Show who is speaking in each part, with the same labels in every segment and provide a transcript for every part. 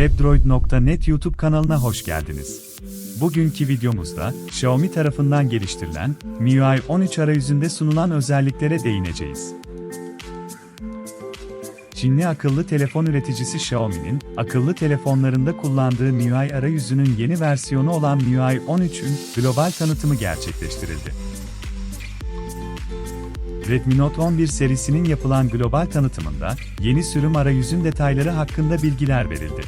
Speaker 1: Android.net YouTube kanalına hoş geldiniz. Bugünkü videomuzda, Xiaomi tarafından geliştirilen MIUI 13 arayüzünde sunulan özelliklere değineceğiz. Çinli akıllı telefon üreticisi Xiaomi'nin, akıllı telefonlarında kullandığı MIUI arayüzünün yeni versiyonu olan MIUI 13'ün global tanıtımı gerçekleştirildi. Redmi Note 11 serisinin yapılan global tanıtımında, yeni sürüm arayüzün detayları hakkında bilgiler verildi.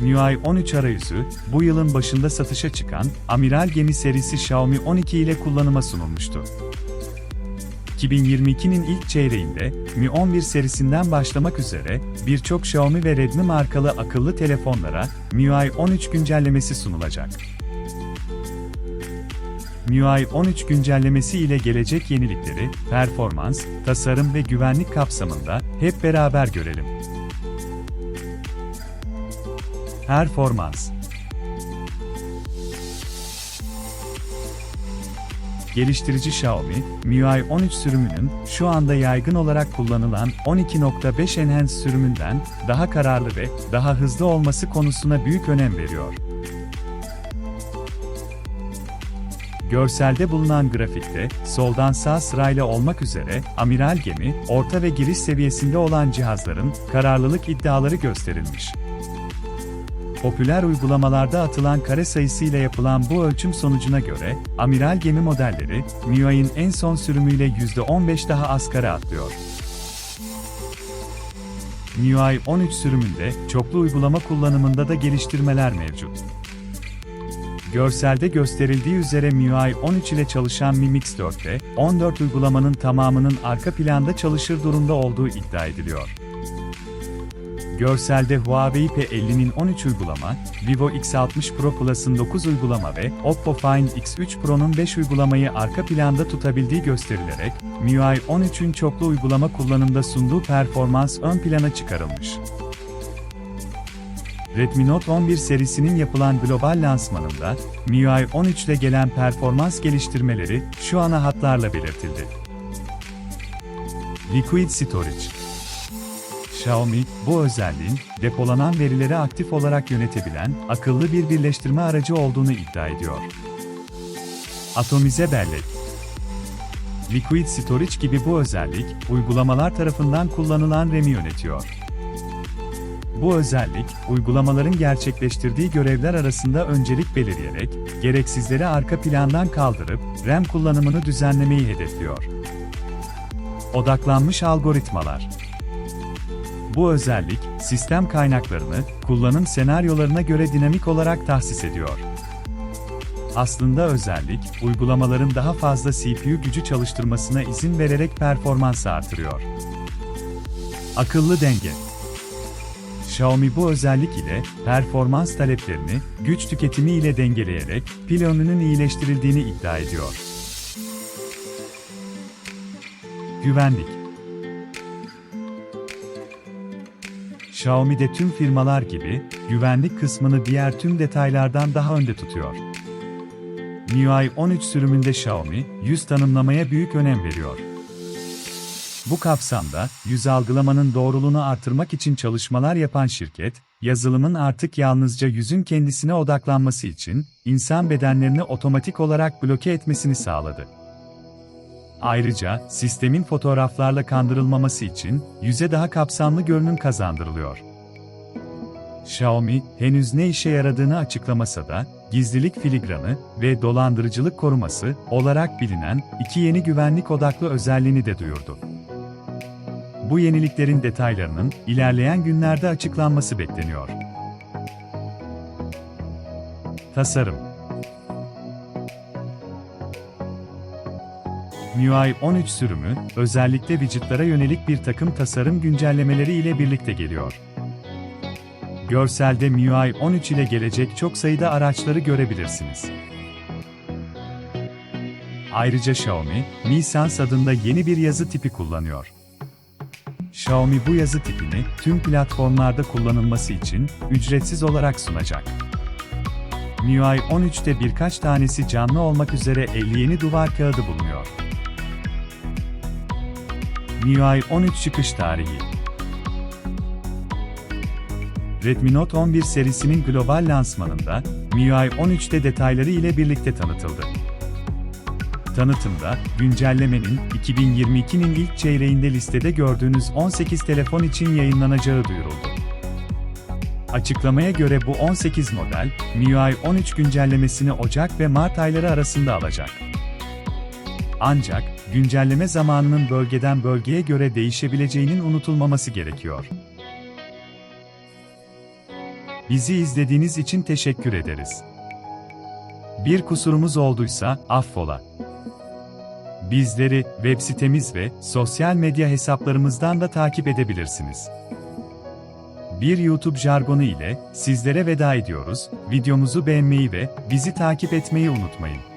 Speaker 1: MIUI 13 arayüzü, bu yılın başında satışa çıkan Amiral Gemi serisi Xiaomi 12 ile kullanıma sunulmuştu. 2022'nin ilk çeyreğinde Mi 11 serisinden başlamak üzere birçok Xiaomi ve Redmi markalı akıllı telefonlara MIUI 13 güncellemesi sunulacak. MIUI 13 güncellemesi ile gelecek yenilikleri, performans, tasarım ve güvenlik kapsamında hep beraber görelim. Performans Geliştirici Xiaomi, MIUI 13 sürümünün şu anda yaygın olarak kullanılan 12.5 Enhance sürümünden daha kararlı ve daha hızlı olması konusuna büyük önem veriyor. Görselde bulunan grafikte, soldan sağ sırayla olmak üzere, amiral gemi, orta ve giriş seviyesinde olan cihazların kararlılık iddiaları gösterilmiş. Popüler uygulamalarda atılan kare sayısıyla yapılan bu ölçüm sonucuna göre, amiral gemi modelleri, MIUI'nin en son sürümüyle %15 daha az kare atlıyor. MIUI 13 sürümünde çoklu uygulama kullanımında da geliştirmeler mevcut. Görselde gösterildiği üzere MIUI 13 ile çalışan Mi Mix 4'te, 14 uygulamanın tamamının arka planda çalışır durumda olduğu iddia ediliyor. Görselde Huawei P50'nin 13 uygulama, Vivo X60 Pro Plus'ın 9 uygulama ve Oppo Find X3 Pro'nun 5 uygulamayı arka planda tutabildiği gösterilerek, MIUI 13'ün çoklu uygulama kullanımda sunduğu performans ön plana çıkarılmış. Redmi Note 11 serisinin yapılan global lansmanında, MIUI 13 ile gelen performans geliştirmeleri şu ana hatlarla belirtildi. Liquid Storage Xiaomi, bu özelliğin, depolanan verileri aktif olarak yönetebilen, akıllı bir birleştirme aracı olduğunu iddia ediyor. Atomize bellek Liquid Storage gibi bu özellik, uygulamalar tarafından kullanılan RAM'i yönetiyor. Bu özellik, uygulamaların gerçekleştirdiği görevler arasında öncelik belirleyerek, gereksizleri arka plandan kaldırıp, RAM kullanımını düzenlemeyi hedefliyor. Odaklanmış algoritmalar Bu özellik, sistem kaynaklarını, kullanım senaryolarına göre dinamik olarak tahsis ediyor. Aslında özellik, uygulamaların daha fazla CPU gücü çalıştırmasına izin vererek performansı artırıyor. Akıllı denge Xiaomi bu özellik ile performans taleplerini güç tüketimi ile dengeleyerek pil ömrünün iyileştirildiğini iddia ediyor. Güvenlik Xiaomi'de tüm firmalar gibi güvenlik kısmını diğer tüm detaylardan daha önde tutuyor. MIUI 13 sürümünde Xiaomi, yüz tanımlamaya büyük önem veriyor. Bu kapsamda, yüz algılamanın doğruluğunu artırmak için çalışmalar yapan şirket, yazılımın artık yalnızca yüzün kendisine odaklanması için, insan bedenlerini otomatik olarak bloke etmesini sağladı. Ayrıca, sistemin fotoğraflarla kandırılmaması için, yüze daha kapsamlı görünüm kazandırılıyor. Xiaomi, henüz ne işe yaradığını açıklamasa da, gizlilik filigranı ve dolandırıcılık koruması olarak bilinen iki yeni güvenlik odaklı özelliğini de duyurdu. Bu yeniliklerin detaylarının ilerleyen günlerde açıklanması bekleniyor. Tasarım MIUI 13 sürümü, özellikle widgetlara yönelik bir takım tasarım güncellemeleri ile birlikte geliyor. Görselde MIUI 13 ile gelecek çok sayıda araçları görebilirsiniz. Ayrıca Xiaomi, Mi Sans adında yeni bir yazı tipi kullanıyor. Xiaomi bu yazı tipini tüm platformlarda kullanılması için ücretsiz olarak sunacak. MIUI 13'te birkaç tanesi canlı olmak üzere 50 yeni duvar kağıdı bulunuyor. MIUI 13 çıkış tarihi Redmi Note 11 serisinin global lansmanında MIUI 13'te detayları ile birlikte tanıtıldı. Tanıtımda, güncellemenin 2022'nin ilk çeyreğinde listede gördüğünüz 18 telefon için yayınlanacağı duyuruldu. Açıklamaya göre bu 18 model, MIUI 13 güncellemesini Ocak ve Mart ayları arasında alacak. Ancak, güncelleme zamanının bölgeden bölgeye göre değişebileceğinin unutulmaması gerekiyor. Bizi izlediğiniz için teşekkür ederiz. Bir kusurumuz olduysa affola. Bizleri web sitemiz ve sosyal medya hesaplarımızdan da takip edebilirsiniz. Bir YouTube jargonu ile sizlere veda ediyoruz. Videomuzu beğenmeyi ve bizi takip etmeyi unutmayın.